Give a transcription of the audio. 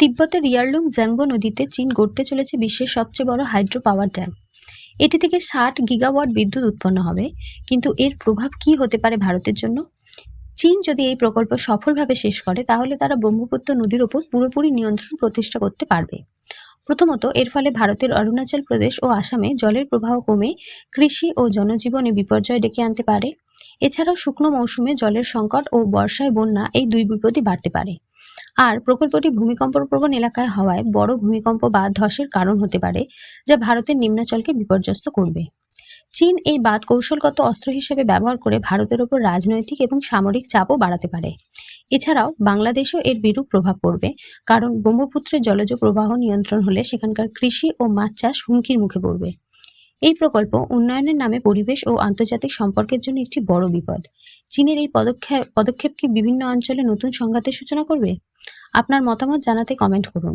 তিব্বতের রিয়ারলুং জ্যাংবো নদীতে চীন গড়তে চলেছে বিশ্বের সবচেয়ে বড় হাইড্রো পাওয়ার ড্যাম। এটি থেকে ষাট গিগাওয়াট বিদ্যুৎ উৎপন্ন হবে। কিন্তু এর প্রভাব কি হতে পারে ভারতের জন্য? চীন যদি এই প্রকল্প সফলভাবে শেষ করে, তাহলে তারা ব্রহ্মপুত্র নদীর ওপর পুরোপুরি নিয়ন্ত্রণ প্রতিষ্ঠা করতে পারবে। প্রথমত, এর ফলে ভারতের অরুণাচল প্রদেশ ও আসামে জলের প্রবাহ কমে কৃষি ও জনজীবনে বিপর্যয় ডেকে আনতে পারে। এছাড়াও শুকনো মৌসুমে জলের সংকট ও বর্ষায় বন্যা এই দুই বিপদই বাড়তে পারে। আর প্রকল্পটি ভূমিকম্প প্রবণ এলাকায় হওয়ায় বড় ভূমিকম্প বা ধসের কারণ হতে পারে, যা ভারতের নিম্নাঞ্চলকে বিপর্যস্ত করবে। চীন এই বাদ কৌশলগত অস্ত্র হিসেবে ব্যবহার করে ভারতের ওপর রাজনৈতিক এবং সামরিক চাপও বাড়াতে পারে। এছাড়াও বাংলাদেশেও এর বিরূপ প্রভাব পড়বে, কারণ ব্রহ্মপুত্রের জলজ প্রবাহ নিয়ন্ত্রণ হলে সেখানকার কৃষি ও মাছ চাষ হুমকির মুখে পড়বে। এই প্রকল্প উন্নয়নের নামে পরিবেশ ও আন্তর্জাতিক সম্পর্কের জন্য একটি বড় বিপদ। চীনের এই পদক্ষেপ পদক্ষেপ কি বিভিন্ন অঞ্চলে নতুন সংঘাতের সূচনা করবে? আপনার মতামত জানাতে কমেন্ট করুন।